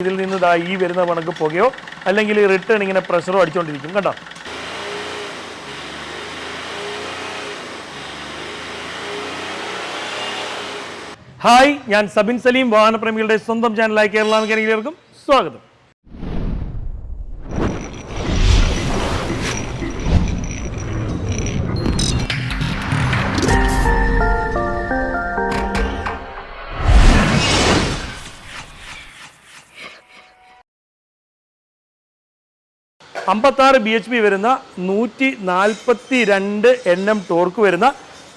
ഇതിൽ നിന്ന് ദാ ഈ വരുന്ന കണക്ക് പുകയോ അല്ലെങ്കിൽ റിട്ടേൺ ഇങ്ങനെ പ്രഷറോ അടിച്ചുകൊണ്ടിരിക്കും കണ്ടോ ഹായ് ഞാൻ സബിൻ സലീം വാഹനപ്രേമികളുടെ സ്വന്തം ചാനലായ കേരള സ്വാഗതം അമ്പത്താറ് ബി എച്ച് പി വരുന്ന നൂറ്റി നാൽപ്പത്തി രണ്ട് എൻ എം ടോർക്ക് വരുന്ന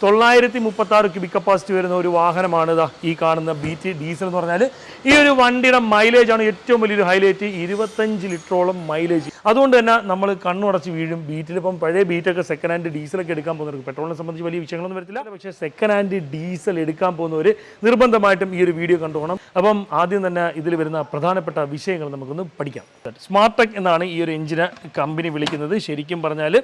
തൊള്ളായിരത്തി മുപ്പത്തി ആറ് ക്യൂബിക് കപ്പാസിറ്റി വരുന്ന ഒരു വാഹനമാണ് ഇതാ ഈ കാണുന്ന ബി ടി ഡീസൽ എന്ന് പറഞ്ഞാൽ ഈ ഒരു വണ്ടിയുടെ മൈലേജ് ആണ് ഏറ്റവും വലിയൊരു ഹൈലൈറ്റ് ഇരുപത്തഞ്ച് ലിറ്ററോളം മൈലേജ് അതുകൊണ്ട് തന്നെ നമ്മൾ കണ്ണുടച്ച് വീഴും. ബീറ്റിൽ ഇപ്പം പഴയ ബീറ്റൊക്കെ സെക്കൻഡ് ഹാൻഡ് ഡീസലൊക്കെ എടുക്കാൻ പോകുന്നവർക്ക് പെട്രോളിനെ സംബന്ധിച്ച് വലിയ വിഷയങ്ങളൊന്നും വരത്തില്ല. പക്ഷേ സെക്കൻഡ് ഹാൻഡ് ഡീസൽ എടുക്കാൻ പോകുന്നവർ നിർബന്ധമായിട്ടും ഈ ഒരു വീഡിയോ കണ്ടുപോകണം അപ്പം ആദ്യം തന്നെ ഇതിൽ വരുന്ന പ്രധാനപ്പെട്ട വിഷയങ്ങൾ നമുക്കൊന്ന് പഠിക്കാം. സ്മാർട്ട് ടെക് എന്നാണ് ഈ ഒരു എഞ്ചിനെ കമ്പനി വിളിക്കുന്നത്. ശരിക്കും പറഞ്ഞാൽ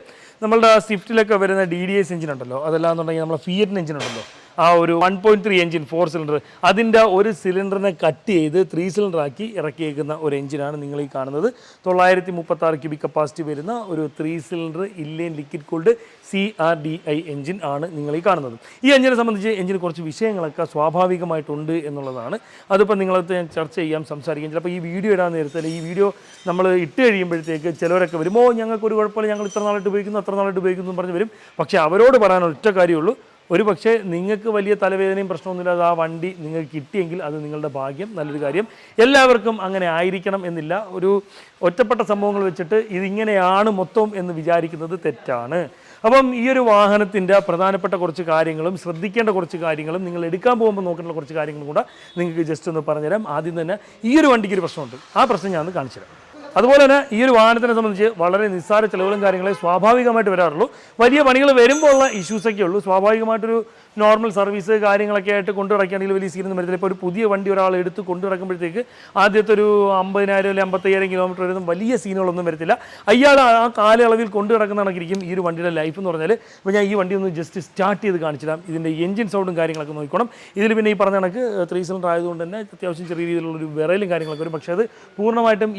നമ്മളുടെ സ്വിഫ്റ്റിലൊക്കെ വരുന്ന ഡി ഡി എസ് എഞ്ചിൻ ഉണ്ടല്ലോ. അതല്ലാന്നുണ്ടെങ്കിൽ നമ്മളെ ഫിയറ്റിന് എഞ്ചിൻ ഉണ്ടല്ലോ. ആ ഒരു one point three engine four cylinder അതിന്റെ ഒരു സിലിണ്ടറിനെ കട്ട് ചെയ്ത് ത്രീ സിലിണ്ടർ ആക്കി ഇറക്കിയേക്കുന്ന ഒരു എഞ്ചിനാണ് നിങ്ങൾ ഈ കാണുന്നത്. തൊള്ളായിരത്തി മുപ്പത്തി ആറ് ക്യൂബിക് കപ്പാസിറ്റി വരുന്ന ഒരു three cylinder ഇല്ലേൻ liquid cooled C R D I engine ആണ് നിങ്ങൾ ഈ കാണുന്നത്. ഈ എഞ്ചിനെ സംബന്ധിച്ച് എഞ്ചിന് കുറച്ച് വിഷയങ്ങളൊക്കെ സ്വാഭാവികമായിട്ടുണ്ട് എന്നുള്ളതാണ്. അതിപ്പോൾ നിങ്ങളത് ഞാൻ ചർച്ച ചെയ്യാം സംസാരിക്കാം. ചിലപ്പോൾ ഈ വീഡിയോ ഇടാൻ നേരത്തെ ഈ വീഡിയോ നമ്മൾ ഇട്ട് കഴിയുമ്പോഴത്തേക്ക് ചിലവരൊക്കെ വരുമ്പോൾ ഞങ്ങൾക്ക് ഒരു കുഴപ്പമില്ല ഞങ്ങൾ ഇത്ര നാളായിട്ട് ഉപയോഗിക്കുന്നു അത്ര നാളായിട്ട് ഉപയോഗിക്കുന്നു എന്ന് പറഞ്ഞ് വരും. പക്ഷേ അവരോട് പറയാൻ ഒറ്റ കാര്യമുള്ളൂ ഒരു പക്ഷേ നിങ്ങൾക്ക് വലിയ തലവേദനയും പ്രശ്നമൊന്നുമില്ലാതെ ആ വണ്ടി നിങ്ങൾക്ക് കിട്ടിയെങ്കിൽ അത് നിങ്ങളുടെ ഭാഗ്യം നല്ലൊരു കാര്യം. എല്ലാവർക്കും അങ്ങനെ ആയിരിക്കണം എന്നില്ല. ഒരു ഒറ്റപ്പെട്ട സംഭവങ്ങൾ വെച്ചിട്ട് ഇതിങ്ങനെയാണ് മൊത്തം എന്ന് വിചാരിക്കുന്നത് തെറ്റാണ്. അപ്പം ഈ ഒരു വാഹനത്തിന്റെ പ്രധാനപ്പെട്ട കുറച്ച് കാര്യങ്ങളും ശ്രദ്ധിക്കേണ്ട കുറച്ച് കാര്യങ്ങളും നിങ്ങൾ എടുക്കാൻ പോകുമ്പോൾ നോക്കേണ്ട കുറച്ച് കാര്യങ്ങളും കൂടെ നിങ്ങൾക്ക് ജസ്റ്റ് ഒന്ന് പറഞ്ഞുതരാം. ആദ്യം തന്നെ ഈ ഒരു വണ്ടിക്ക് ഒരു പ്രശ്നമുണ്ട്. ആ പ്രശ്നം ഞാൻ ഒന്ന് കാണിച്ചു തരാം അതുപോലെ തന്നെ ഈ ഒരു വാഹനത്തിനെ സംബന്ധിച്ച് വളരെ നിസ്സാര ചിലവുകളും കാര്യങ്ങളെ സ്വാഭാവികമായിട്ട് വരാറുള്ളൂ. വലിയ പണികൾ വരുമ്പോൾ ഉള്ള ഇഷ്യൂസൊക്കെ ഉള്ളൂ. സ്വാഭാവികമായിട്ടൊരു നോർമൽ സർവീസ് കാര്യങ്ങളൊക്കെ ആയിട്ട് കൊണ്ടിറക്കുകയാണെങ്കിൽ വലിയ സീനൊന്നും വരത്തില്ല ഇപ്പോൾ ഒരു പുതിയ വണ്ടി ഒരാൾ എടുത്ത് കൊണ്ടിറക്കുമ്പോഴത്തേക്ക് ആദ്യത്തെ ഒരു അമ്പതിനായിരം അല്ലെങ്കിൽ അമ്പത്തയ്യായിരം കിലോമീറ്റർ വരുന്ന വലിയ സീനുകളൊന്നും വരത്തില്ല. അയാൾ ആ കാലയളവിൽ കൊണ്ടു നടക്കുന്ന കണക്കിരിക്കും ഈ ഒരു വണ്ടിയുടെ ലൈഫ് എന്ന് പറഞ്ഞാൽ ഇപ്പോൾ ഞാൻ ഈ വണ്ടി ഒന്ന് ജസ്റ്റ് സ്റ്റാർട്ട് ചെയ്ത് കാണിച്ചിടാം ഇതിന്റെ എഞ്ചിൻ സൗണ്ടും കാര്യങ്ങളൊക്കെ നോക്കണം ഇതിൽ പിന്നെ ഈ പറഞ്ഞ കണക്ക് ത്രീ സിലിണ്ടർ ആയതുകൊണ്ട് തന്നെ അത്യാവശ്യം ചെറിയ രീതിയിലുള്ള ഒരു വിറയിലും കാര്യങ്ങളൊക്കെ വരും. പക്ഷേ അത് പൂർണമായിട്ടും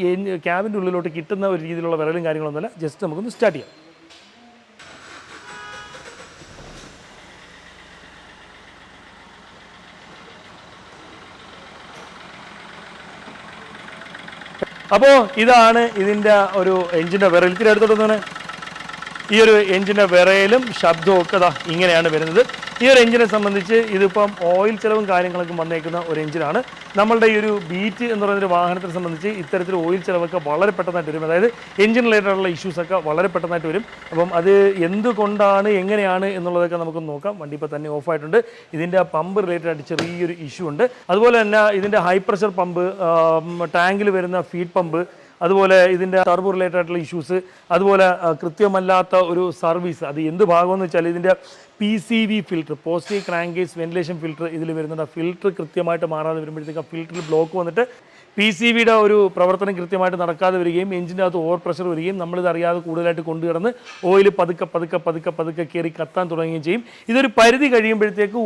ക്യാബിന്റെ ഉള്ളിലോട്ട് കിട്ടുന്ന ഒരു രീതിയിലുള്ള വിറയിലും കാര്യങ്ങളൊന്നുമല്ല. ജസ്റ്റ് നമുക്കൊന്ന് സ്റ്റാർട്ട് ചെയ്യാം. അപ്പോൾ ഇതാണ് ഇതിന്റെ ഒരു എഞ്ചിന്റെ വിറയിൽ ഇത്തിരി അടുത്തോട്ട് ഈ ഒരു എഞ്ചിന്റെ വിറയിലും ശബ്ദവും ഒക്കെ ഇങ്ങനെയാണ് വരുന്നത്. ഈ ഒരു എഞ്ചിനെ സംബന്ധിച്ച് ഇതിപ്പം ഓയിൽ ചിലവും കാര്യങ്ങളൊക്കെ വന്നേക്കുന്ന ഒരു എഞ്ചിനാണ് നമ്മളുടെ ഈ ഒരു ബീറ്റ് എന്ന് പറയുന്ന ഒരു വാഹനത്തിനെ സംബന്ധിച്ച് ഇത്തരത്തിൽ ഓയിൽ ചിലവൊക്കെ വളരെ പെട്ടെന്നായിട്ട് വരും. അതായത് എഞ്ചിൻ റിലേറ്റഡുള്ള ഇഷ്യൂസൊക്കെ വളരെ പെട്ടെന്നായിട്ട് വരും. അപ്പം അത് എന്തുകൊണ്ടാണ് എങ്ങനെയാണ് എന്നുള്ളതൊക്കെ നമുക്ക് നോക്കാം. വണ്ടി ഇപ്പോൾ തന്നെ ഓഫായിട്ടുണ്ട് ഇതിന്റെ പമ്പ് റിലേറ്റഡ് ആയിട്ട് ചെറിയൊരു ഇഷ്യൂ ഉണ്ട്. അതുപോലെ തന്നെ ഇതിന്റെ ഹൈ പ്രഷർ പമ്പ് ടാങ്കിൽ വരുന്ന ഫീഡ് പമ്പ് അതുപോലെ ഇതിന്റെ ടർബോ റിലേറ്റഡ് ആയിട്ടുള്ള ഇഷ്യൂസ് അതുപോലെ കൃത്യമല്ലാത്ത ഒരു സർവീസ് അത് എന്ത് ഭാഗമെന്ന് വെച്ചാൽ ഇതിന്റെ P C V filter positive crankcase ventilation filter ഇതിൽ വരുന്നുണ്ട്. ആ ഫിൽറ്റർ കൃത്യമായിട്ട് മാറാതെ വരുമ്പോഴത്തേക്ക് ആ ഫിൽറ്ററിൽ ബ്ലോക്ക് വന്നിട്ട് പി സി വിയുടെ ഒരു പ്രവർത്തനം കൃത്യമായിട്ട് നടക്കാതെ വരികയും എഞ്ചിന്റെ അകത്ത് ഓവർ പ്രഷർ വരികയും നമ്മളിത് അറിയാതെ കൂടുതലായിട്ട് കൊണ്ടുകിടന്ന് ഓയിൽ പതുക്കെ പതുക്കെ പതുക്കെ പതുക്കെ കയറി കത്താൻ തുടങ്ങുകയും ചെയ്യും. ഇതൊരു പരിധി കഴിയുമ്പോഴത്തേക്ക്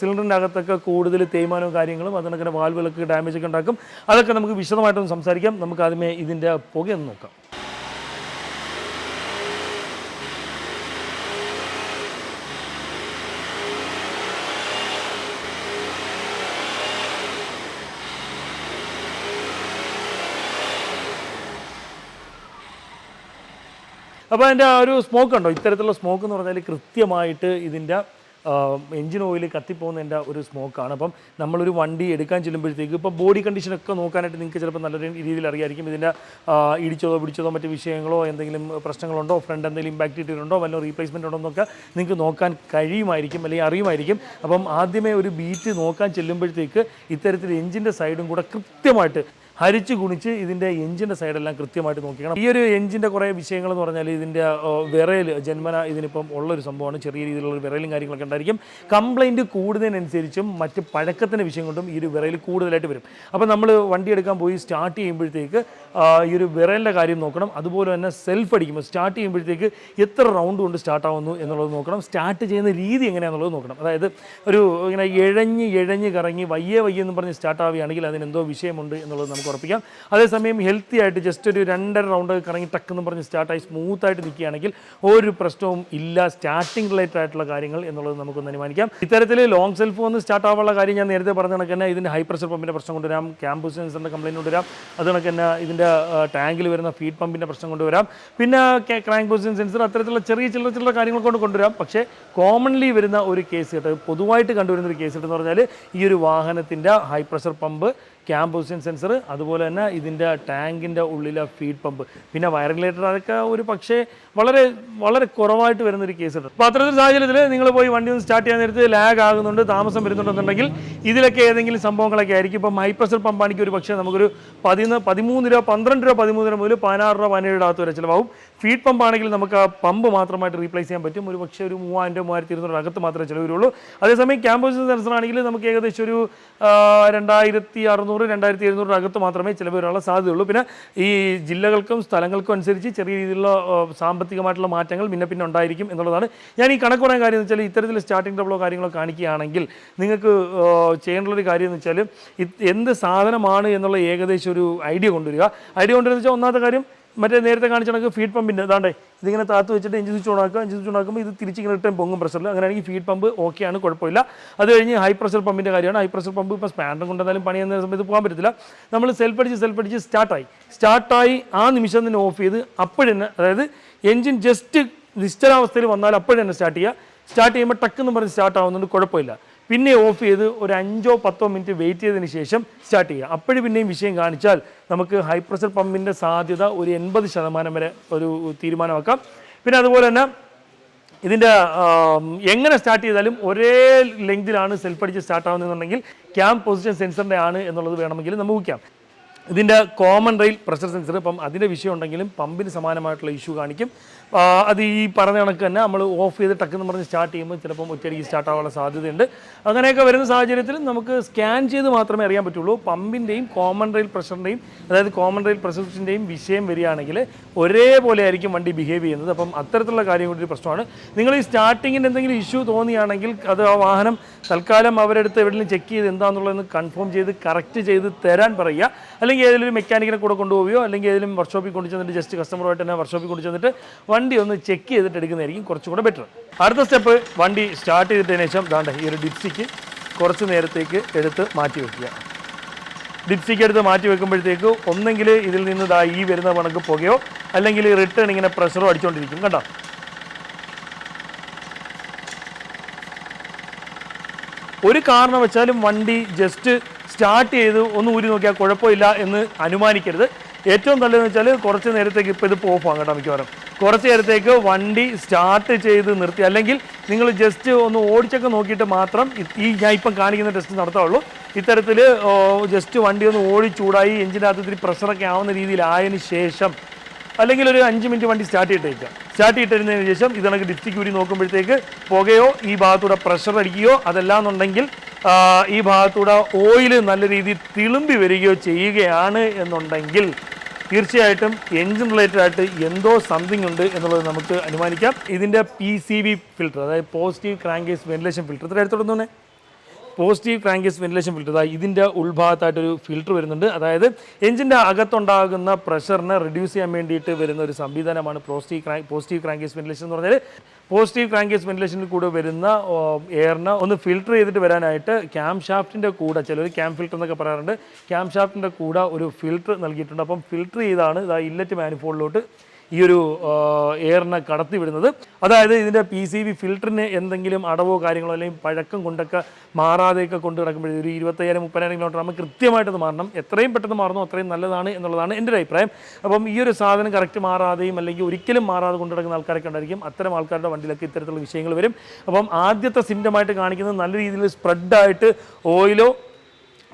സിലിണ്ടറിന്റെ അകത്തൊക്കെ കൂടുതൽ തേയ്മാനവും കാര്യങ്ങളും അതിനൊക്കെ വാൽവുകളൊക്കെ ഡാമേജ് ഒക്കെ ഉണ്ടാക്കും. അതൊക്കെ നമുക്ക് വിശദമായിട്ടൊന്ന് സംസാരിക്കാം. നമുക്ക് ആദ്യമേ ഇതിന്റെ പുകയൊന്ന് നോക്കാം. അപ്പോൾ അതിന്റെ ആ ഒരു സ്മോക്ക് ഉണ്ടോ? ഇത്തരത്തിലുള്ള സ്മോക്ക് എന്ന് പറഞ്ഞാൽ കൃത്യമായിട്ട് ഇതിന്റെ എഞ്ചിൻ ഓയിൽ കത്തിപ്പോകുന്നതിന്റെ ഒരു സ്മോക്കാണ് അപ്പം നമ്മളൊരു വണ്ടി എടുക്കാൻ ചെല്ലുമ്പോഴത്തേക്ക് ഇപ്പോൾ ബോഡി കണ്ടീഷനൊക്കെ നോക്കാനായിട്ട് നിങ്ങൾക്ക് ചിലപ്പോൾ നല്ല രീതിയിൽ അറിയായിരിക്കും. ഇതിന്റെ ഇടിച്ചതോ പിടിച്ചതോ മറ്റ് വിഷയങ്ങളോ എന്തെങ്കിലും പ്രശ്നങ്ങളുണ്ടോ? ഫ്രണ്ട് എന്തെങ്കിലും ഇമ്പാക്ട് ഇട്ടിട്ടുണ്ടോ വല്ല റീപ്ലേസ്മെന്റ് ഉണ്ടോ എന്നൊക്കെ നിങ്ങൾക്ക് നോക്കാൻ കഴിയുമായിരിക്കും അല്ലെങ്കിൽ അറിയുമായിരിക്കും. അപ്പം ആദ്യമേ ഒരു ബീറ്റ് നോക്കാൻ ചെല്ലുമ്പോഴത്തേക്ക് ഇത്തരത്തിൽ എഞ്ചിന്റെ സൈഡും കൂടെ കൃത്യമായിട്ട് ഹരിച്ച് ഗുണിച്ച് ഇതിന്റെ എഞ്ചിന്റെ സൈഡെല്ലാം കൃത്യമായിട്ട് നോക്കിക്കണം. ഈ ഒരു എഞ്ചിന്റെ കുറേ വിഷയങ്ങൾ എന്ന് പറഞ്ഞാൽ ഇതിന്റെ വിറയൽ ജന്മന ഇതിനിപ്പം ഉള്ളൊരു സംഭവമാണ്. ചെറിയ രീതിയിലുള്ള വിറയലും കാര്യങ്ങളൊക്കെ ഉണ്ടായിരിക്കും. കംപ്ലൈന്റ് കൂടുന്നതിനനുസരിച്ചും മറ്റ് പഴക്കത്തിന്റെ വിഷയം കൊണ്ടും ഈ ഒരു വിറയൽ കൂടുതലായിട്ട് വരും. അപ്പോൾ നമ്മൾ വണ്ടി എടുക്കാൻ പോയി സ്റ്റാർട്ട് ചെയ്യുമ്പോഴത്തേക്ക് ഈ ഒരു വിറയലിന്റെ കാര്യം നോക്കണം. അതുപോലെ തന്നെ സെൽഫ് അടിക്കുമ്പോൾ സ്റ്റാർട്ട് ചെയ്യുമ്പോഴത്തേക്ക് എത്ര റൗണ്ട് കൊണ്ട് സ്റ്റാർട്ട് ആവുന്നു എന്നുള്ളത് നോക്കണം. സ്റ്റാർട്ട് ചെയ്യുന്ന രീതി എങ്ങനെയാണെന്നുള്ളത് നോക്കണം. അതായത് ഒരു ഇങ്ങനെ ഇഴഞ്ഞ് ഇഴഞ്ഞ് കറങ്ങി വയ്യേ വയ്യെന്ന് പറഞ്ഞ് സ്റ്റാർട്ട് ആവുകയാണെങ്കിൽ അതിന് എന്തോ വിഷയമുണ്ട് എന്നുള്ളത് നമുക്ക് നമുക്ക് ഉറപ്പിക്കാം. അതേസമയം ഹെൽത്തി ആയിട്ട് ജസ്റ്റ് ഒരു രണ്ടര റൗണ്ട് കറങ്ങി ടക്കെന്ന് പറഞ്ഞ് സ്റ്റാർട്ടായി സ്മൂത്തായിട്ട് നിൽക്കുകയാണെങ്കിൽ ഒരു പ്രശ്നവും ഇല്ല. സ്റ്റാർട്ടിംഗ് റിലേറ്റഡ് ആയിട്ടുള്ള കാര്യങ്ങൾ എന്നുള്ളത് നമുക്കൊന്ന് അനുമാനിക്കാം. ഇത്തരത്തിൽ ലോങ് സെൽഫ് വന്ന് സ്റ്റാർട്ട് ആവാനുള്ള കാര്യം ഞാൻ നേരത്തെ പറഞ്ഞ കണക്ക് തന്നെ ഇതിന്റെ ഹൈ പ്രഷർ പമ്പിന്റെ പ്രശ്നം കൊണ്ടുവരാം. ക്യാമ്പസ് സെൻസറിന്റെ കംപ്ലൈന്റ് കൊണ്ടുവരാം. അത് കണക്ക് തന്നെ ഇതിന്റെ ടാങ്കിൽ വരുന്ന ഫീഡ് പമ്പിന്റെ പ്രശ്നം കൊണ്ടുവരാം. പിന്നെ ക്രാങ്ക് പൊസിഷൻ സെൻസർ അത്തരത്തിലുള്ള ചെറിയ ചില്ലറ ചില്ലറ കാര്യങ്ങൾ കൊണ്ട് കൊണ്ടുവരാം. പക്ഷേ കോമൺലി വരുന്ന ഒരു കേസ് കേട്ടോ പൊതുവായിട്ട് കണ്ടുവരുന്ന ഒരു കേസ് എന്ന് പറഞ്ഞാൽ ഈ ഒരു വാഹനത്തിന്റെ high pressure pump cam position sensor അതുപോലെ തന്നെ ഇതിന്റെ ടാങ്കിന്റെ ഉള്ളിലെ ഫീഡ് പമ്പ് പിന്നെ വയറിലേറ്റർ അതൊക്കെ ഒരു പക്ഷേ വളരെ വളരെ കുറവായിട്ട് വരുന്നൊരു കേസ് ഉണ്ട്. അപ്പോൾ അത്തരത്തിൽ സാഹചര്യത്തിൽ നിങ്ങൾ പോയി വണ്ടി ഒന്ന് സ്റ്റാർട്ട് ചെയ്യാൻ നേരത്ത് ലാഗ് ആകുന്നുണ്ട് താമസം വരുന്നുണ്ടെന്നുണ്ടെങ്കിൽ ഇതിലൊക്കെ ഏതെങ്കിലും സംഭവങ്ങളൊക്കെ ആയിരിക്കും. ഇപ്പം ഹൈ പ്രഷർ പമ്പാണെങ്കിൽ ഒരു പക്ഷേ നമുക്കൊരു പതിന് പതിമൂന്ന് രൂപ പന്ത്രണ്ട് രൂപ പതിമൂന്ന് രൂപ മുതൽ പതിനാറ് രൂപ പതിനേഴ് അകത്ത് വരെ ചിലവാകും. ഫീഡ് പമ്പ് ആണെങ്കിൽ നമുക്ക് ആ പമ്പ് മാത്രമായിട്ട് റീപ്ലേസ് ചെയ്യാൻ പറ്റും. ഒരു പക്ഷേ ഒരു മൂവായിരം രൂപ മൂവായിരത്തി ഇരുന്നൂറ് അകത്ത് മാത്രമേ ചിലവ് വരുള്ളൂ അതേസമയം ക്യാമ്പസ് സെൻസർ ആണെങ്കിൽ നമുക്ക് ഏകദേശം ഒരു രണ്ടായിരത്തി അറുന്നൂറ് രണ്ടായിരത്തി എഴുന്നൂറ് അകത്ത് മാത്രമേ ചിലവ് സാധ്യതയുള്ളൂ. പിന്നെ ഈ ജില്ലകൾക്കും സ്ഥലങ്ങൾക്കും അനുസരിച്ച് ചെറിയ രീതിയിലുള്ള സാമ്പത്തികമായിട്ടുള്ള മാറ്റങ്ങൾ പിന്നെ പിന്നെ ഉണ്ടായിരിക്കും എന്നുള്ളതാണ്. ഞാൻ ഈ കണക്ക് പറയാൻ കാര്യം എന്ന് വെച്ചാൽ ഇത്തരത്തിൽ സ്റ്റാർട്ടിംഗ് ഡബിളോ കാര്യങ്ങളോ കാണിക്കുകയാണെങ്കിൽ നിങ്ങൾക്ക് ചെയ്യേണ്ടുള്ളൊരു കാര്യം എന്ന് വെച്ചാൽ എന്ത് സാധനമാണ് എന്നുള്ള ഏകദേശം ഒരു ഐഡിയ കൊണ്ടുവരിക. ഐഡിയ കൊണ്ടുവരുന്ന വെച്ചാൽ ഒന്നാമത്തെ കാര്യം മറ്റേ നേരത്തെ കാണിച്ച കണക്ക് ഫീഡ് പമ്പിന്റെ അതാണ്ട് ഇതിങ്ങനെ താത്ത് വെച്ചിട്ട് എഞ്ചിൻ സ്വിച്ച് ഓണാക്കുക എഞ്ചിൻ സ്വിച്ച് ഓണാക്കുമ്പോൾ ഇത് തിരിച്ചിങ്ങനെ റിട്ടേൺ പൊങ്ങും പ്രഷറിൽ അങ്ങനെയാണെങ്കിൽ ഫീഡ് പമ്പ് ഓക്കെയാണ് കുഴപ്പമില്ല. അത് കഴിഞ്ഞ് ഹൈ പ്രഷർ പമ്പിന്റെ കാര്യമാണ്. ഹൈ പ്രഷർ പമ്പ് ഇപ്പോൾ സ്പാൻഡർ കൊണ്ടെന്നാലും പണി എന്ന സമയത്ത് പോകാൻ പറ്റത്തില്ല. നമ്മൾ സെൽഫ് അടിച്ച് സെൽഫ് അടിച്ച് സ്റ്റാർട്ടായി സ്റ്റാർട്ടായി ആ നിമിഷം തന്നെ ഓഫ് ചെയ്ത് അപ്പോഴന്നെ അതായത് എഞ്ചിൻ ജസ്റ്റ് നിശ്ചലാവസ്ഥയിൽ വന്നാൽ അപ്പോഴന്നെ സ്റ്റാർട്ട് ചെയ്യുക. സ്റ്റാർട്ട് ചെയ്യുമ്പോൾ ടക്കെന്ന് പറഞ്ഞ് സ്റ്റാർട്ട് ആവുന്നുണ്ട് കുഴപ്പമില്ല. പിന്നെ ഓഫ് ചെയ്ത് ഒരു അഞ്ചോ പത്തോ മിനിറ്റ് വെയിറ്റ് ചെയ്തതിന് ശേഷം സ്റ്റാർട്ട് ചെയ്യുക. അപ്പോഴും പിന്നെയും വിഷയം കാണിച്ചാൽ നമുക്ക് ഹൈ പ്രഷർ പമ്പിന്റെ സാധ്യത ഒരു എൺപത് ശതമാനം വരെ ഒരു തീരുമാനമാക്കാം. പിന്നെ അതുപോലെ തന്നെ ഇതിന്റെ എങ്ങനെ സ്റ്റാർട്ട് ചെയ്താലും ഒരേ ലെങ്തിലാണ് സെൽഫ് അടിച്ച് സ്റ്റാർട്ട് ആവുന്നതെന്നുണ്ടെങ്കിൽ ക്യാം പൊസിഷൻ സെൻസറിന്റെ ആണ് എന്നുള്ളത് വേണമെങ്കിൽ നമുക്ക് ഊഹിക്കാം. ഇതിന്റെ കോമൺ റെയിൽ പ്രഷർ സെൻസർ ഇപ്പം അതിന്റെ വിഷയം ഉണ്ടെങ്കിലും പമ്പിന് സമാനമായിട്ടുള്ള ഇഷ്യൂ കാണിക്കും. അത് ഈ പറഞ്ഞ കണക്ക് തന്നെ നമ്മൾ ഓഫ് ചെയ്ത് ടക്കെന്ന് പറഞ്ഞ് സ്റ്റാർട്ട് ചെയ്യുമ്പോൾ ചിലപ്പം ഒറ്റയടിക്ക് സ്റ്റാർട്ട് ആവാനുള്ള സാധ്യതയുണ്ട്. അങ്ങനെയൊക്കെ വരുന്ന സാഹചര്യത്തിൽ നമുക്ക് സ്കാൻ ചെയ്ത് മാത്രമേ അറിയാൻ പറ്റുള്ളൂ. പമ്പിന്റെയും കോമൺ റെയിൽ പ്രഷറിന്റെയും അതായത് കോമൺ റെയിൽ പ്രസപ്ഷന്റെയും വിഷയം വരികയാണെങ്കിൽ ഒരേപോലെ ആയിരിക്കും വണ്ടി ബിഹേവ് ചെയ്യുന്നത്. അപ്പം അത്തരത്തിലുള്ള കാര്യം കൂടി ഒരു പ്രശ്നമാണ്. നിങ്ങൾ ഈ സ്റ്റാർട്ടിങ്ങിന്റെ എന്തെങ്കിലും ഇഷ്യൂ തോന്നിയാണെങ്കിൽ അത് ആ വാഹനം തൽക്കാലം അവരെടുത്ത് എവിടെയെങ്കിലും ചെക്ക് ചെയ്ത് എന്താണെന്നുള്ളതെന്ന് കൺഫേം ചെയ്ത് കറക്റ്റ് ചെയ്ത് തരാൻ പറയുക. അല്ലെങ്കിൽ ഏതെങ്കിലും മെക്കാനിക്കിനെ കൂടെ കൊണ്ടുപോവുകയോ അല്ലെങ്കിൽ ഏതെങ്കിലും വർക്ക്ഷോപ്പിൽ കൊണ്ടു ചെന്നിട്ട് ജസ്റ്റ് കസ്റ്റമറുമായിട്ട് തന്നെ വർക്ക്ഷോപ്പിൽ കൊണ്ടു ചെന്നിട്ട് വണ്ടി ഒന്ന് ചെക്ക് ചെയ്തിട്ട് എടുക്കുന്നതായിരിക്കും കുറച്ചും കൂടെ ബെറ്റർ അടുത്ത സ്റ്റെപ്പ് വണ്ടി സ്റ്റാർട്ട് ചെയ്തിട്ടതിന് ശേഷം ദാണ്ട ഈ ഒരു ഡിപ്സിക്ക് കുറച്ച് നേരത്തേക്ക് എടുത്ത് മാറ്റി വെക്കുക. ഡിപ്സിക്ക് എടുത്ത് മാറ്റി വെക്കുമ്പോഴത്തേക്ക് ഒന്നെങ്കിൽ ഇതിൽ നിന്ന് ദാ ഈ വരുന്ന കണക്ക് പുകയോ അല്ലെങ്കിൽ റിട്ടേൺ ഇങ്ങനെ പ്രഷറോ അടിച്ചുകൊണ്ടിരിക്കും കണ്ടോ? ഒരു കാരണം വെച്ചാലും വണ്ടി ജസ്റ്റ് സ്റ്റാർട്ട് ചെയ്ത് ഒന്ന് ഊരി നോക്കിയാൽ കുഴപ്പമില്ല എന്ന് അനുമാനിക്കരുത്. ഏറ്റവും നല്ലതെന്ന് വെച്ചാൽ കുറച്ച് നേരത്തേക്ക് ഇപ്പോൾ ഇത് ഓഫ് ആകും കേട്ടോ മിക്കവാറും. കുറച്ച് നേരത്തേക്ക് വണ്ടി സ്റ്റാർട്ട് ചെയ്ത് നിർത്തി. അല്ലെങ്കിൽ നിങ്ങൾ ജസ്റ്റ് ഒന്ന് ഓടിച്ചൊക്കെ നോക്കിയിട്ട് മാത്രം ഈ ഞാൻ ഇപ്പം കാണിക്കുന്ന ടെസ്റ്റ് നടത്താവുള്ളൂ. ഇത്തരത്തിൽ ജസ്റ്റ് വണ്ടി ഒന്ന് ഓടി ചൂടായി എഞ്ചിനകത്ത് ഇത്തിരി പ്രഷറൊക്കെ ആവുന്ന രീതിയിലായതിനു ശേഷം അല്ലെങ്കിൽ ഒരു അഞ്ച് മിനിറ്റ് വണ്ടി സ്റ്റാർട്ട് ചെയ്തിട്ടേക്കുക സ്റ്റാർട്ട് ചെയ്തിരുന്നതിന് ശേഷം ഇത് കണക്ക് ഡിസ്റ്റിക്ക് ഊരി നോക്കുമ്പോഴത്തേക്ക് പുകയോ ഈ ഭാഗത്തൂടെ പ്രഷർ അടിക്കുകയോ അതല്ലാന്നുണ്ടെങ്കിൽ ഈ ഭാഗത്തൂടെ ഓയിൽ നല്ല രീതിയിൽ തിളുമ്പി വരികയോ ചെയ്യുകയാണ് എന്നുണ്ടെങ്കിൽ തീർച്ചയായിട്ടും എഞ്ചിൻ റിലേറ്റഡ് ആയിട്ട് എന്തോ സംതിങ് ഉണ്ട് എന്നുള്ളത് നമുക്ക് അനുമാനിക്കാം. ഇതിന്റെ പി സി ബി ഫിൽറ്റർ അതായത് പോസിറ്റീവ് ക്രാങ്കേസ് വെന്റിലേഷൻ ഫിൽറ്റർ ഇത്ര എടുത്തോടുന്നേ പോസിറ്റീവ് ക്രാങ്കേസ് വെന്റിലേഷൻ ഫിൽറ്റർ ഇതിന്റെ ഉൾഭാഗത്തായിട്ടൊരു ഫിൽറ്റർ വരുന്നുണ്ട്. അതായത് എഞ്ചിന്റെ അകത്തുണ്ടാകുന്ന പ്രഷറിനെ റിഡ്യൂസ് ചെയ്യാൻ വേണ്ടിയിട്ട് വരുന്ന ഒരു സംവിധാനമാണ് പോസിറ്റീവ് ക്രാ പോസിറ്റീവ് ക്രാങ്കേസ് വെന്റിലേഷൻ എന്ന് പറഞ്ഞാൽ പോസിറ്റീവ് ക്രാങ്കേസ് വെന്റിലേഷനിൽ കൂടെ വരുന്ന എയറിനെ ഒന്ന് ഫിൽറ്റർ ചെയ്തിട്ട് വരാനായിട്ട് ക്യാം ഷാഫ്റ്റിന്റെ കൂടെ ചിലർ ക്യാം ഫിൽറ്റർ എന്നൊക്കെ പറയാറുണ്ട് ക്യാം ഷാഫ്റ്റിന്റെ കൂടെ ഒരു ഫിൽറ്റർ നൽകിയിട്ടുണ്ട്. അപ്പം ഫിൽറ്റർ ചെയ്താണ് ഇതാ ഇല്ലറ്റ് മാനിഫോൾഡിലോട്ട് ഈ ഒരു എയറിനെ കടത്തി വിടുന്നത്. അതായത് ഇതിന്റെ പി സി ബി ഫിൽറ്ററിന് എന്തെങ്കിലും അടവോ കാര്യങ്ങളോ അല്ലെങ്കിൽ പഴക്കം കൊണ്ടൊക്കെ മാറാതെയൊക്കെ കൊണ്ട് കിടക്കുമ്പോഴേ ഒരു ഇരുപത്തയ്യായിരം മുപ്പതിനായിരം കിലോമീറ്റർ നമുക്ക് കൃത്യമായിട്ടത് മാറണം. എത്രയും പെട്ടെന്ന് മാറുന്നു അത്രയും നല്ലതാണ് എന്നുള്ളതാണ് എന്റെ ഒരു അഭിപ്രായം. അപ്പം ഈ ഒരു സാധനം കറക്റ്റ് മാറാതെയും അല്ലെങ്കിൽ ഒരിക്കലും മാറാതെ കൊണ്ട് കിടക്കുന്ന ആൾക്കാരൊക്കെ ഉണ്ടായിരിക്കും. അത്തരം ആൾക്കാരുടെ വണ്ടിയിലൊക്കെ ഇത്തരത്തിലുള്ള വിഷയങ്ങൾ വരും. അപ്പം ആദ്യത്തെ സിംറ്റമായിട്ട് കാണിക്കുന്നത് നല്ല രീതിയിൽ സ്പ്രെഡായിട്ട് ഓയിലോ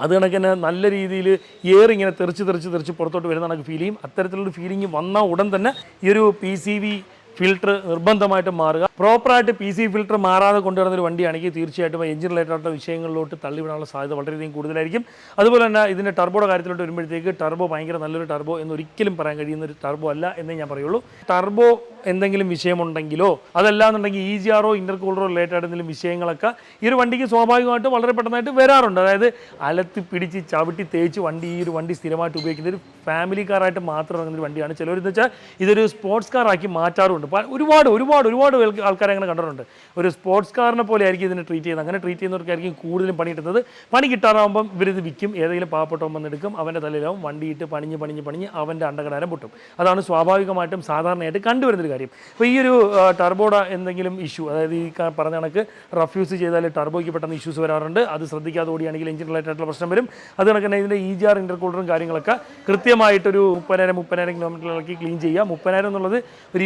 അത് കണക്ക് തന്നെ നല്ല രീതിയിൽ എയർ ഇങ്ങനെ തെറിച്ച് തെറിച്ച് തെറിച്ച് പുറത്തോട്ട് വരുന്ന കണക്ക് ഫീൽ ചെയ്യും. അത്തരത്തിലുള്ള ഫീലിംഗ് വന്ന ഉടൻ തന്നെ ഈ ഒരു പി സി വി ഫിൽറ്റർ നിർബന്ധമായിട്ടും മാറുക. പ്രോപ്പറായിട്ട് പി സി ഫിൽറ്റർ മാറാതെ കൊണ്ടുവരുന്ന ഒരു വണ്ടിയാണെങ്കിൽ തീർച്ചയായിട്ടും എഞ്ചിൻ റിലേറ്റഡ് വിഷയങ്ങളിലോട്ട് തള്ളിവിടാനുള്ള സാധ്യത വളരെയധികം കൂടുതലായിരിക്കും. അതുപോലെ തന്നെ ഇതിന്റെ ടർബോയുടെ കാര്യത്തിലോട്ട് വരുമ്പോഴത്തേക്ക് ടർബോ ഭയങ്കര നല്ലൊരു ടർബോ എന്ന് ഒരിക്കലും പറയാൻ കഴിയുന്ന ഒരു ടർബോ അല്ല എന്നേ ഞാൻ പറയുള്ളൂ. ടർബോ എന്തെങ്കിലും വിഷയമുണ്ടെങ്കിലോ അതല്ലാന്നുണ്ടെങ്കിൽ ഇ ജി ആറോ ഇന്റർകൂളറോ റിലേറ്റഡ് എന്തെങ്കിലും വിഷയങ്ങളൊക്കെ ഈ ഒരു വണ്ടിക്ക് സ്വാഭാവികമായിട്ടും വളരെ പെട്ടെന്നായിട്ട് വരാറുണ്ട്. അതായത് അലത്ത് പിടിച്ച് ചവിട്ടി തേച്ച് വണ്ടി ഈ ഒരു വണ്ടി സ്ഥിരമായിട്ട് ഉപയോഗിക്കുന്ന ഒരു ഫാമിലി കാറായിട്ട് മാത്രം ഇറങ്ങുന്ന ഒരു വണ്ടിയാണ്. ചിലവരെന്ന് വെച്ചാൽ ഇതൊരു സ്പോർട്സ് കാറാക്കി മാറ്റാറുണ്ട്. ഒരുപാട് ഒരുപാട് ഒരുപാട് ആൾക്കാരെ അങ്ങനെ കണ്ടിട്ടുണ്ട്. ഒരു സ്പോർട്സ് കാറിനെ പോലെ ആയിരിക്കും ഇതിനെ ട്രീറ്റ് ചെയ്യുന്നത്. അങ്ങനെ ട്രീറ്റ് ചെയ്യുന്നവർക്കായിരിക്കും കൂടുതലും പണി കിട്ടുന്നത്. പണി കിട്ടാറാകുമ്പം ഇവരിത് വിൽക്കും. ഏതെങ്കിലും പാവപ്പെട്ടവൻ വന്നെടുക്കും അവന്റെ തലയിലാവും. വണ്ടിയിട്ട് പണിഞ്ഞ് പണിഞ്ഞ് പണിഞ്ഞ് അവന്റെ അണ്ടകടാരം പൊട്ടും. അതാണ് സ്വാഭാവികമായിട്ടും സാധാരണയായിട്ട് കണ്ടുവരുന്നൊരു കാര്യം. അപ്പോൾ ഈ ഒരു ടർബോഡ എന്തെങ്കിലും ഇഷ്യൂ അതായത് ഈ പറഞ്ഞ കണക്ക് റഫ്യൂസ് ചെയ്താൽ ടർബോയ്ക്ക് പെട്ടെന്ന് ഇഷ്യൂസ് വരാറുണ്ട്. അത് ശ്രദ്ധിക്കാതെ ഓടിയാണെങ്കിൽ എഞ്ചിൻ റിലേറ്റഡ് ആയിട്ടുള്ള പ്രശ്നം വരും. അത് കണക്ക് തന്നെ ഇതിന്റെ ഇ ജി ആർ ഇന്റർകൂളറും കാര്യങ്ങളൊക്കെ കൃത്യമായിട്ടൊരു മുപ്പതിനായിരം മുപ്പതിനായിരം കിലോമീറ്ററിലേക്ക് ക്ലീൻ ചെയ്യുക. മുപ്പതിനായിരം എന്നുള്ളത് ഒരു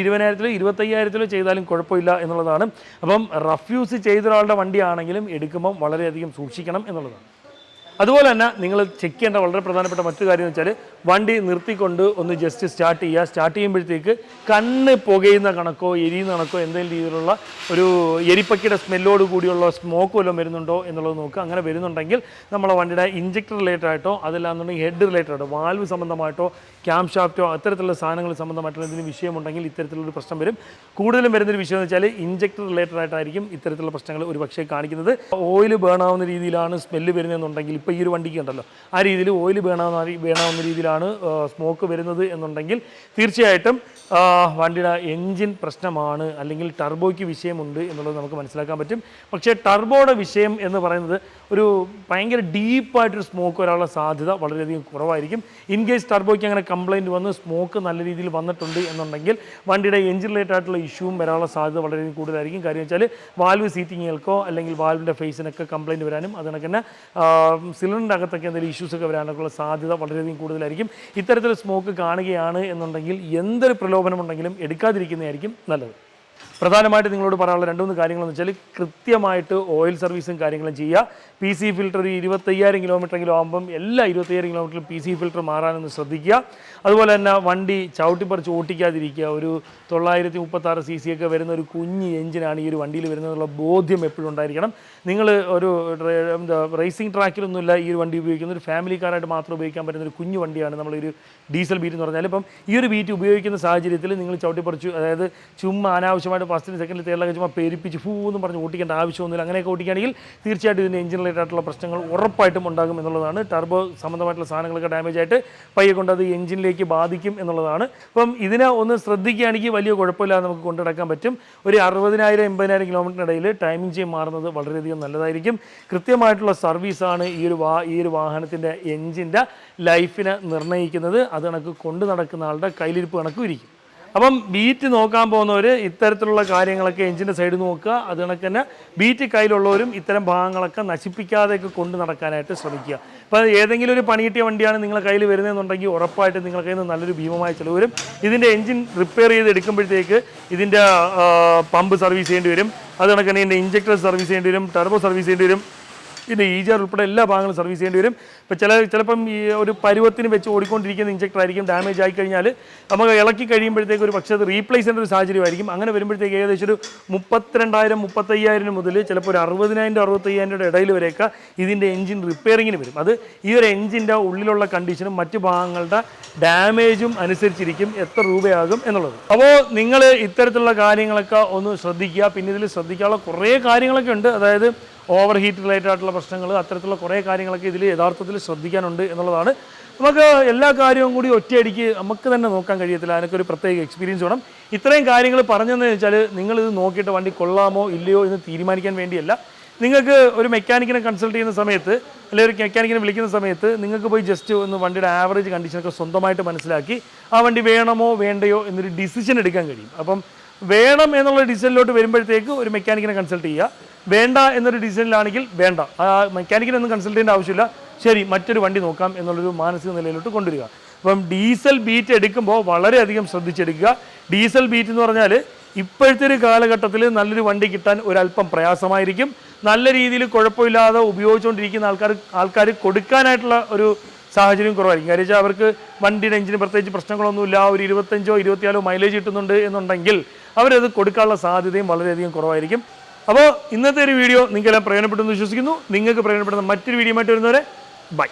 ഇരുപതിനായിരത്തിലോ ഇരുപത്തയ്യായിരത്തിലോ ചെയ്താലും കുഴപ്പമില്ല എന്നുള്ളതാണ്. അപ്പം റഫ്യൂസ് ചെയ്ത ഒരാളുടെ വണ്ടിയാണെങ്കിലും എടുക്കുമ്പം വളരെയധികം സൂക്ഷിക്കണം എന്നുള്ളതാണ്. അതുപോലെ തന്നെ നിങ്ങൾ ചെക്ക് ചെയ്യേണ്ട വളരെ പ്രധാനപ്പെട്ട മറ്റു കാര്യം എന്ന് വെച്ചാൽ വണ്ടി നിർത്തിക്കൊണ്ട് ഒന്ന് ജസ്റ്റ് സ്റ്റാർട്ട് ചെയ്യുക. സ്റ്റാർട്ട് ചെയ്യുമ്പോഴത്തേക്ക് കണ്ണ് പുകയുന്ന കണക്കോ എരിയുന്ന കണക്കോ എന്തെങ്കിലും രീതിയിലുള്ള ഒരു എരിപ്പക്കിയുടെ സ്മെല്ലോട് കൂടിയുള്ള സ്മോക്ക് വല്ലതും വരുന്നുണ്ടോ എന്നുള്ളത് നോക്കുക. അങ്ങനെ വരുന്നുണ്ടെങ്കിൽ നമ്മളെ വണ്ടിയുടെ ഇഞ്ചക്ടർ റിലേറ്റഡ് ആയിട്ടോ അതല്ലാന്നുണ്ടെങ്കിൽ ഹെഡ് റിലേറ്റഡ് ആയിട്ടോ വാൽവ് സംബന്ധമായിട്ടോ ക്യാം ഷാഫ്റ്റോ അത്തരത്തിലുള്ള സാധനങ്ങൾ സംബന്ധമായിട്ടുള്ള എന്തെങ്കിലും വിഷയമുണ്ടെങ്കിൽ ഇത്തരത്തിലൊരു പ്രശ്നം വരും. കൂടുതലും വരുന്നൊരു വിഷയം എന്ന് വെച്ചാൽ ഇഞ്ചക്ടർ റിലേറ്റഡ് ആയിട്ടായിരിക്കും ഇത്തരത്തിലുള്ള പ്രശ്നങ്ങൾ ഒരു പക്ഷേ കാണിക്കുന്നത്. ഓയിൽ ബേൺ ആവുന്ന രീതിയിലാണ് സ്മെല്ല് വരുന്നതെന്നുണ്ടെങ്കിൽ ഇപ്പോൾ ഈ ഒരു വണ്ടിക്ക് ഉണ്ടല്ലോ. ആ രീതിയിൽ ഓയിൽ ബേണാവുന്ന ബേണാവുന്ന രീതിയിലാണ് സ്മോക്ക് വരുന്നത് എന്നുണ്ടെങ്കിൽ തീർച്ചയായിട്ടും വണ്ടിയുടെ എൻജിൻ പ്രശ്നമാണ് അല്ലെങ്കിൽ ടർബോയ്ക്ക് വിഷയമുണ്ട് എന്നുള്ളത് നമുക്ക് മനസ്സിലാക്കാൻ പറ്റും. പക്ഷേ ടർബോയുടെ വിഷയം എന്ന് പറയുന്നത് ഒരു ഭയങ്കര ഡീപ്പായിട്ടൊരു സ്മോക്ക് വരാനുള്ള സാധ്യത വളരെയധികം കുറവായിരിക്കും. ഇൻ കേസ് ടർബോയ്ക്ക് അങ്ങനെ കംപ്ലൈന്റ് വന്ന് സ്മോക്ക് നല്ല രീതിയിൽ വന്നിട്ടുണ്ട് എന്നുണ്ടെങ്കിൽ വണ്ടിയുടെ എൻജിൻ റിലേറ്റഡ് ആയിട്ടുള്ള ഇഷ്യൂവും വരാനുള്ള സാധ്യത വളരെയധികം കൂടുതലായിരിക്കും. കാര്യം വെച്ചാൽ വാൽവ് സീറ്റിങ്ങുകൾക്കോ അല്ലെങ്കിൽ വാൽവിന്റെ ഫേസിനൊക്കെ കംപ്ലൈന്റ് വരാനും അതുകൊണ്ട് തന്നെ സിലിണ്ടറിന്റെ അകത്തൊക്കെ എന്തെങ്കിലും ഇഷ്യൂസൊക്കെ ഒക്കെ വരാനൊക്കെ ഉള്ള സാധ്യത വളരെയധികം കൂടുതലായിരിക്കും. ഇത്തരത്തിൽ സ്മോക്ക് കാണുകയാണ് എന്നുണ്ടെങ്കിൽ എന്തൊരു പ്രലോഭനമുണ്ടെങ്കിലും എടുക്കാതിരിക്കുന്നതായിരിക്കും നല്ലത്. പ്രധാനമായിട്ട് നിങ്ങളോട് പറയാനുള്ള രണ്ട് മൂന്ന് കാര്യങ്ങളെന്ന് വെച്ചാൽ കൃത്യമായിട്ട് ഓയിൽ സർവീസും കാര്യങ്ങളും ചെയ്യുക. പി സി ഫിൽറ്റർ ഒരു ഇരുപത്തയ്യായിരം കിലോമീറ്ററെങ്കിലും ആകുമ്പം എല്ലാ ഇരുപത്തയ്യായിരം കിലോമീറ്ററിലും പി സി ഫിൽറ്റർ മാറാനൊന്ന് ശ്രദ്ധിക്കുക. അതുപോലെ തന്നെ വണ്ടി ചവിട്ടിപ്പറിച്ച് ഓട്ടിക്കാതിരിക്കുക. ഒരു തൊള്ളായിരത്തി മുപ്പത്താറ് സി സി ഒക്കെ വരുന്ന ഒരു കുഞ്ഞ് എഞ്ചിനാണ് ഈ ഒരു വണ്ടിയിൽ വരുന്നതെന്നുള്ള ബോധ്യം എപ്പോഴും ഉണ്ടായിരിക്കണം. നിങ്ങൾ ഒരു എന്താ റേസിംഗ് ട്രാക്കിലൊന്നുമില്ല ഈ ഒരു വണ്ടി ഉപയോഗിക്കുന്നത്. ഒരു ഫാമിലി കാറായിട്ട് മാത്രം ഉപയോഗിക്കാൻ പറ്റുന്ന ഒരു കുഞ്ഞു വണ്ടിയാണ് നമ്മൾ ഒരു ഡീസൽ ബീറ്റ് എന്ന് പറഞ്ഞാൽ ഇപ്പം ഈ ഒരു ബീറ്റ് ഉപയോഗിക്കുന്ന സാഹചര്യത്തിൽ നിങ്ങൾ ചവിട്ടിപ്പറിച്ചു അതായത് ചുമ്മാ അനാവശ്യമായിട്ട് ഫസ്റ്റിന് സെക്കൻഡിൽ തേർഡിലൊക്കെ ചുമ്മാ പേരിപ്പിച്ച് ഫൂ എന്ന് പറഞ്ഞ് ഓടിക്കേണ്ട ആവശ്യമൊന്നുമില്ല. അങ്ങനെയൊക്കെ ഓടിക്കുകയാണെങ്കിൽ തീർച്ചയായിട്ടും ഇതിന്റെ എഞ്ചിൻ ആയിട്ടുള്ള പ്രശ്നങ്ങൾ ഉറപ്പായിട്ടും ഉണ്ടാകും എന്നുള്ളതാണ്. ടർബോ സംബന്ധമായിട്ടുള്ള സാധനങ്ങളൊക്കെ ഡാമേജ് ആയിട്ട് പയ്യെ കൊണ്ട് അത് എഞ്ചിനിലേക്ക് ബാധിക്കും എന്നുള്ളതാണ്. അപ്പം ഇതിനെ ഒന്ന് ശ്രദ്ധിക്കുകയാണെങ്കിൽ വലിയ കുഴപ്പമില്ലാതെ നമുക്ക് കൊണ്ടുനടക്കാൻ പറ്റും. ഒരു അറുപതിനായിരം എൺപതിനായിരം കിലോമീറ്ററിനിടയിൽ ടൈമിംഗ് ചെയ്യും മാറുന്നത് വളരെയധികം നല്ലതായിരിക്കും. കൃത്യമായിട്ടുള്ള സർവീസാണ് ഈ ഒരു വാ ഈ ഒരു വാഹനത്തിന്റെ എഞ്ചിന്റെ ലൈഫിനെ നിർണയിക്കുന്നത്. അത് കണക്ക് കൊണ്ടു നടക്കുന്ന ആളുടെ കയ്യിലിരിപ്പ് കണക്കും ഇരിക്കും. അപ്പം ബീറ്റ് നോക്കാൻ പോകുന്നവർ ഇത്തരത്തിലുള്ള കാര്യങ്ങളൊക്കെ എഞ്ചിന്റെ സൈഡ് നോക്കുക. അത് കണക്ക് തന്നെ ബീറ്റ് കയ്യിലുള്ളവരും ഇത്തരം ഭാഗങ്ങളൊക്കെ നശിപ്പിക്കാതെയൊക്കെ കൊണ്ട് നടക്കാനായിട്ട് ശ്രമിക്കുക. അപ്പോൾ ഏതെങ്കിലും ഒരു പണി കിട്ടിയ വണ്ടിയാണ് നിങ്ങളെ കയ്യിൽ വരുന്നതെന്നുണ്ടെങ്കിൽ ഉറപ്പായിട്ട് നിങ്ങളുടെ കയ്യിൽ നിന്ന് നല്ലൊരു ഭീമമായ ചിലവ് വരും. ഇതിന്റെ എഞ്ചിൻ റിപ്പയർ ചെയ്ത് എടുക്കുമ്പോഴത്തേക്ക് ഇതിന്റെ പമ്പ് സർവീസ് ചെയ്യേണ്ടി വരും. അത് കണക്ക് തന്നെ ഇതിന്റെ ഇഞ്ചക്ടർ സർവീസ് ചെയ്യേണ്ടി വരും ടർബോ സർവീസ് ചെയ്യേണ്ടി വരും. ഇതിന്റെ ഈജർ ഉൾപ്പെടെ എല്ലാ ഭാഗങ്ങളും സർവീസ് ചെയ്യേണ്ടി വരും. ഇപ്പോൾ ചില ചിലപ്പം ഈ ഒരു പരുവത്തിന് വെച്ച് ഓടിക്കൊണ്ടിരിക്കുന്ന ഇഞ്ചക്ടർ ആയിരിക്കും ഡാമേജ് ആയി കഴിഞ്ഞാൽ നമുക്ക് ഇളക്കി കഴിയുമ്പോഴത്തേക്ക് ഒരു പക്ഷേ അത് റീപ്ലേസ് ചെയ്യേണ്ട ഒരു സാഹചര്യമായിരിക്കും. അങ്ങനെ വരുമ്പോഴത്തേക്ക് ഏകദേശം ഒരു മുപ്പത്തിരണ്ടായിരം മുപ്പത്തയ്യായിരം മുതൽ ചിലപ്പോൾ ഒരു അറുപതിനായിരം അറുപത്തയ്യായിരം രൂപയുടെ ഇടയിൽ വരെയൊക്കെ ഇതിന്റെ എഞ്ചിൻ റിപ്പയറിങ്ങിന് വരും. അത് ഈ ഒരു എഞ്ചിന്റെ ഉള്ളിലുള്ള കണ്ടീഷനും മറ്റു ഭാഗങ്ങളുടെ ഡാമേജും അനുസരിച്ചിരിക്കും എത്ര രൂപയാകും എന്നുള്ളത്. അപ്പോൾ നിങ്ങൾ ഇത്തരത്തിലുള്ള കാര്യങ്ങളൊക്കെ ഒന്ന് ശ്രദ്ധിക്കുക. പിന്നെ ഇതിൽ ശ്രദ്ധിക്കാനുള്ള കുറേ കാര്യങ്ങളൊക്കെ ഉണ്ട്. അതായത് ഓവർ ഹീറ്റ് റിലേറ്റഡ് ആയിട്ടുള്ള പ്രശ്നങ്ങൾ അത്തരത്തിലുള്ള കുറേ കാര്യങ്ങളൊക്കെ ഇതിൽ യഥാർത്ഥത്തിൽ ശ്രദ്ധിക്കാനുണ്ട് എന്നുള്ളതാണ്. നമുക്ക് എല്ലാ കാര്യവും കൂടി ഒറ്റയടിക്ക് നമുക്ക് തന്നെ നോക്കാൻ കഴിയത്തില്ല. അതിനൊക്കെ ഒരു പ്രത്യേക എക്സ്പീരിയൻസ് വേണം. ഇത്രയും കാര്യങ്ങൾ പറഞ്ഞതെന്ന് വെച്ചാൽ നിങ്ങളിത് നോക്കിയിട്ട് വണ്ടി കൊള്ളാമോ ഇല്ലയോ എന്ന് തീരുമാനിക്കാൻ വേണ്ടിയല്ല. നിങ്ങൾക്ക് ഒരു മെക്കാനിക്കിനെ കൺസൾട്ട് ചെയ്യുന്ന സമയത്ത് അല്ലെങ്കിൽ ഒരു മെക്കാനിക്കിനെ വിളിക്കുന്ന സമയത്ത് നിങ്ങൾക്ക് പോയി ജസ്റ്റ് ഒന്ന് വണ്ടിയുടെ ആവറേജ് കണ്ടീഷനൊക്കെ സ്വന്തമായിട്ട് മനസ്സിലാക്കി ആ വണ്ടി വേണമോ വേണ്ടയോ എന്നൊരു ഡിസിഷൻ എടുക്കാൻ കഴിയും. അപ്പം വേണം എന്നുള്ള ഡിസിഷനിലോട്ട് വരുമ്പോഴത്തേക്ക് ഒരു മെക്കാനിക്കിനെ കൺസൾട്ട് ചെയ്യുക. വേണ്ട എന്നൊരു ഡിസിഷനിലാണെങ്കിൽ വേണ്ട. ആ മെക്കാനിക്കിനെ ഒന്നും കൺസൾട്ട് ചെയ്യേണ്ട ആവശ്യമില്ല. ശരി മറ്റൊരു വണ്ടി നോക്കാം എന്നുള്ളൊരു മാനസിക നിലയിലോട്ട് കൊണ്ടുവരിക. അപ്പം ഡീസൽ ബീറ്റ് എടുക്കുമ്പോൾ വളരെയധികം ശ്രദ്ധിച്ചെടുക്കുക. ഡീസൽ ബീറ്റ് എന്ന് പറഞ്ഞാൽ ഇപ്പോഴത്തെ ഒരു കാലഘട്ടത്തിൽ നല്ലൊരു വണ്ടി കിട്ടാൻ ഒരല്പം പ്രയാസമായിരിക്കും. നല്ല രീതിയിൽ കുഴപ്പമില്ലാതെ ഉപയോഗിച്ചുകൊണ്ടിരിക്കുന്ന ആൾക്കാർ ആൾക്കാർ കൊടുക്കാനായിട്ടുള്ള ഒരു സാഹചര്യം കുറവായിരിക്കും. കാര്യം വെച്ചാൽ അവർക്ക് വണ്ടിയുടെ എഞ്ചിന് പ്രത്യേകിച്ച് പ്രശ്നങ്ങളൊന്നുമില്ല. ഒരു ഇരുപത്തഞ്ചോ ഇരുപത്തിനാലോ മൈലേജ് കിട്ടുന്നുണ്ട് എന്നുണ്ടെങ്കിൽ അവരത് കൊടുക്കാനുള്ള സാധ്യതയും വളരെയധികം കുറവായിരിക്കും. അപ്പോൾ ഇന്നത്തെ ഒരു വീഡിയോ നിങ്ങൾക്കെല്ലാം പ്രയോജനപ്പെട്ടെന്ന് വിശ്വസിക്കുന്നു. നിങ്ങൾക്ക് പ്രയോജനപ്പെടുന്ന മറ്റൊരു വീഡിയോ ആയിട്ട് വരുന്നവരെ ബൈ.